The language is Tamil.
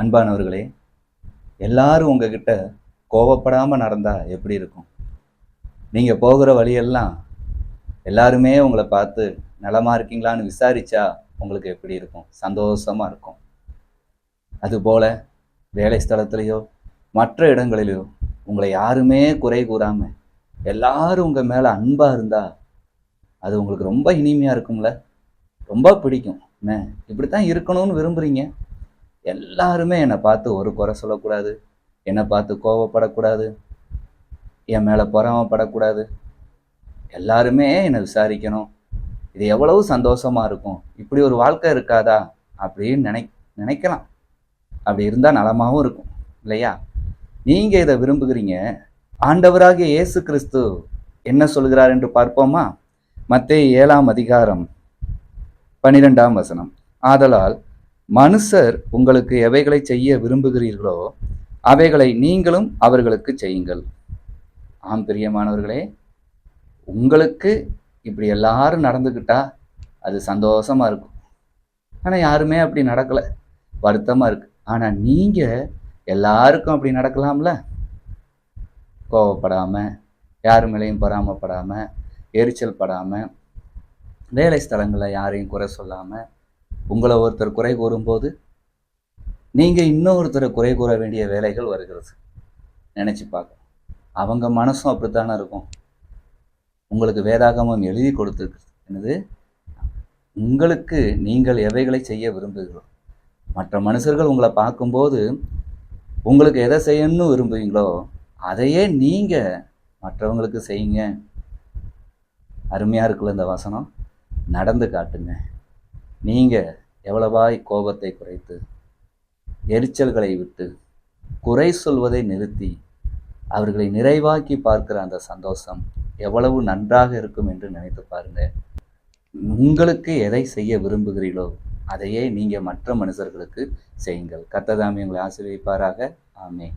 அன்பானவர்களே எல்லாரும் உங்ககிட்ட கோவப்படாமல் நடந்தால் எப்படி இருக்கும்? நீங்கள் போகிற வழியெல்லாம் எல்லாருமே உங்களை பார்த்து நலமா இருக்கீங்களான்னு விசாரிச்சா உங்களுக்கு எப்படி இருக்கும்? சந்தோஷமா இருக்கும். அதுபோல வேலை ஸ்தலத்திலேயோ மற்ற இடங்களிலோ உங்களை யாருமே குறை கூறாம எல்லாரும் உங்கள் மேலே அன்பாக இருந்தால் அது உங்களுக்கு ரொம்ப இனிமையாக இருக்கும்ல? ரொம்ப பிடிக்கும். என்ன? இப்படித்தான் இருக்கணும்னு விரும்புறீங்க? எல்லாருமே என்னை பார்த்து ஒரு குறை சொல்லக்கூடாது. என்னை பார்த்து கோவப்படக்கூடாது. என் மேலே பொறாமப்படக்கூடாது. எல்லாருமே என்னை விசாரிக்கணும். இது எவ்வளவு சந்தோஷமாக இருக்கும். இப்படி ஒரு வாழ்க்கை இருக்காதா? அப்படின்னு நினை நினைக்கலாம். அப்படி இருந்தால் நலமாகவும் இருக்கும். இல்லையா? நீங்கள் இதை விரும்புகிறீங்க. ஆண்டவராகிய இயேசு கிறிஸ்து என்ன சொல்கிறார் என்று பார்ப்போமா? மத்திய ஏழாம் அதிகாரம் பனிரெண்டாம் வசனம். ஆதலால் மனுஷர் உங்களுக்கு எவைகளை செய்ய விரும்புகிறீர்களோ அவைகளை நீங்களும் அவர்களுக்கு செய்யுங்கள். ஆம் பிரியமானவர்களே உங்களுக்கு இப்படி எல்லாரும் நடந்துக்கிட்டா அது சந்தோஷமா இருக்கும். ஆனால் யாருமே அப்படி நடக்கலை. வருத்தமாக இருக்கு. ஆனால் நீங்கள் எல்லாருக்கும் அப்படி நடக்கலாம்ல? கோவப்படாமல் யார் மேலேயும் பொறாமப்படாமல் எரிச்சல் படாமல் வேலை ஸ்தலங்களில் யாரையும் குறை சொல்லாமல் உங்களை ஒருத்தர் குறை கூறும்போது நீங்கள் இன்னொருத்தரை குறை கூற வேண்டிய வேலைகள் வருகிறது. நினச்சி பார்க்க அவங்க மனசும் அப்படித்தானே இருக்கும். உங்களுக்கு வேதாகமம் எழுதி கொடுத்துருக்குது என்னது? உங்களுக்கு நீங்கள் எவைகளை செய்ய விரும்புகிறீர்களோ மற்ற மனுஷர்கள் உங்களை பார்க்கும்போது உங்களுக்கு எதை செய்யணும்னு விரும்புவீங்களோ அதையே நீங்கள் மற்றவங்களுக்கு செய்யுங்க. அருமையாக இருக்குல்ல இந்த வசனம்? நடந்து காட்டுங்க. நீங்கள் எவ்வளவாய் கோபத்தை குறைத்து எரிச்சல்களை விட்டு குறை சொல்வதை நிறுத்தி அவர்களை நிறைவாக்கி பார்க்கிற அந்த சந்தோஷம் எவ்வளவு நன்றாக இருக்கும் என்று நினைத்து பாருங்க. உங்களுக்கு எதை செய்ய விரும்புகிறீர்களோ அதையே நீங்கள் மற்ற மனுஷர்களுக்கு செய்யுங்கள். கர்த்ததாமி உங்களை ஆசிர்விப்பாராக ஆமே